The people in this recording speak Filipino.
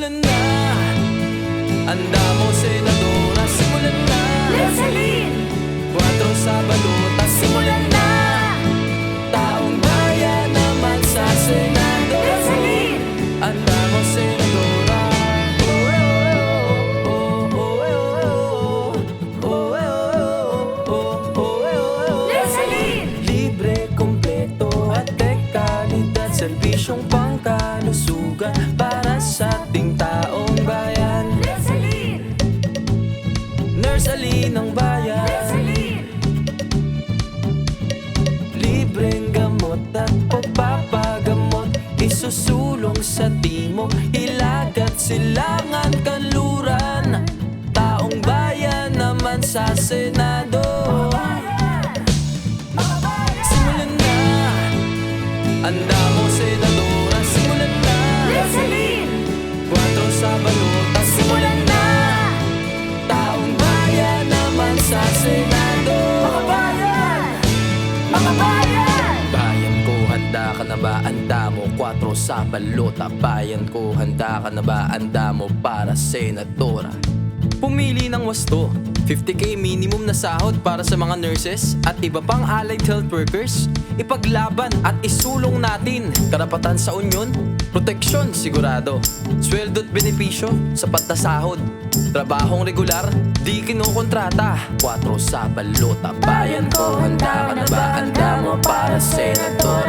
simulan na. Anda senadora, simulan na. Lansalin! Kwatro Sabado, tas simulan na. Taong bayan naman sa Senado. Lansalin! Anda mo senadora Lansalin! Libre, kompleto at dekalidad Servisyong pangkalusugan. Aline ng bayan! Libreng gamot at pagpapagamot Isusulong sa timo. Ilagat silangan kanluran Taong bayan naman sa Senado. Simulan na. Anda ka na ba? Anda mo, 4 sa balota Bayan ko, handa ka na ba? Anda mo para senadora Pumili ng wasto 50k minimum na sahod para sa mga nurses at iba pang allied health workers. Ipaglaban at isulong natin karapatan sa union, proteksyon sigurado, sweldo at benepisyo, sapat na sahod, trabahong regular, di kinukontrata. 4 sa balota, bayan ko, handa ka na ba? Handa mo para senadora.